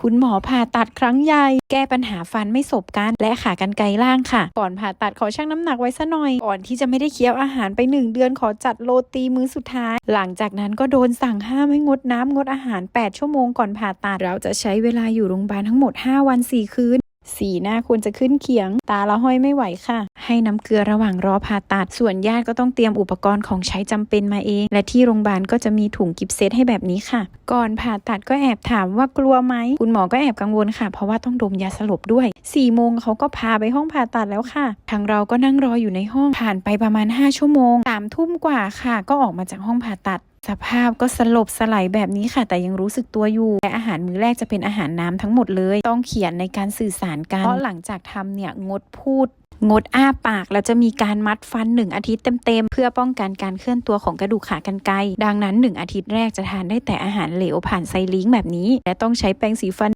คุณหมอผ่าตัดครั้งใหญ่ แก้ปัญหาฟันไม่สบกัน และขากรรไกรล่างค่ะ ก่อนผ่าตัดขอชั่งน้ำหนักไว้ซะหน่อย ก่อนที่จะไม่ได้เคี้ยวอาหารไปหนึ่งเดือนขอจัดโรตีมื้อสุดท้าย หลังจากนั้นก็โดนสั่งห้ามให้งดน้ำงดอาหาร 8 ชั่วโมงก่อนผ่าตัด เราจะใช้เวลาอยู่โรงพยาบาลทั้งหมด 5 วัน 4 คืน สีหน้าควรจะขึ้นเขียง ตาละห้อยไม่ไหวค่ะ ให้น้ำเกลือระหว่างรอผ่าตัด ส่วนญาติก็ต้องเตรียมอุปกรณ์ของใช้จำเป็นมาเอง และที่โรงพยาบาลก็จะมีถุงกิฟเซตให้แบบนี้ค่ะ ก่อนผ่าตัดก็แอบถามว่ากลัวไหมคุณหมอก็แอบกังวลค่ะ เพราะว่าต้องดมยาสลบด้วย4ี่โมงเขาก็พาไปห้องผ่าตัดแล้วค่ะ ทางเราก็นั่งรออยู่ในห้องผ่านไปประมาณ 5 ชั่วโมงสามทุ่มกว่าค่ะ ก็ออกมาจากห้องผ่าตัด สภาพก็สลบสลายแบบนี้ค่ะ แต่ยังรู้สึกตัวอยู่และอาหารมื้อแรกจะเป็นอาหารน้ำทั้งหมดเลย ต้องเขียนในการสื่อสารกันเพราะหลังจากทำเนี่ยงดพูดงดอ้าปากแล้วจะมีการมัดฟัน 1 อาทิตย์เต็มๆ เพื่อป้องกันการเคลื่อนตัวของกระดูกขากรรไกรดังนั้น 1 อาทิตย์แรกจะทานได้แต่อาหารเหลวผ่านไซลิงแบบนี้ และต้องใช้แปรงสีฟัน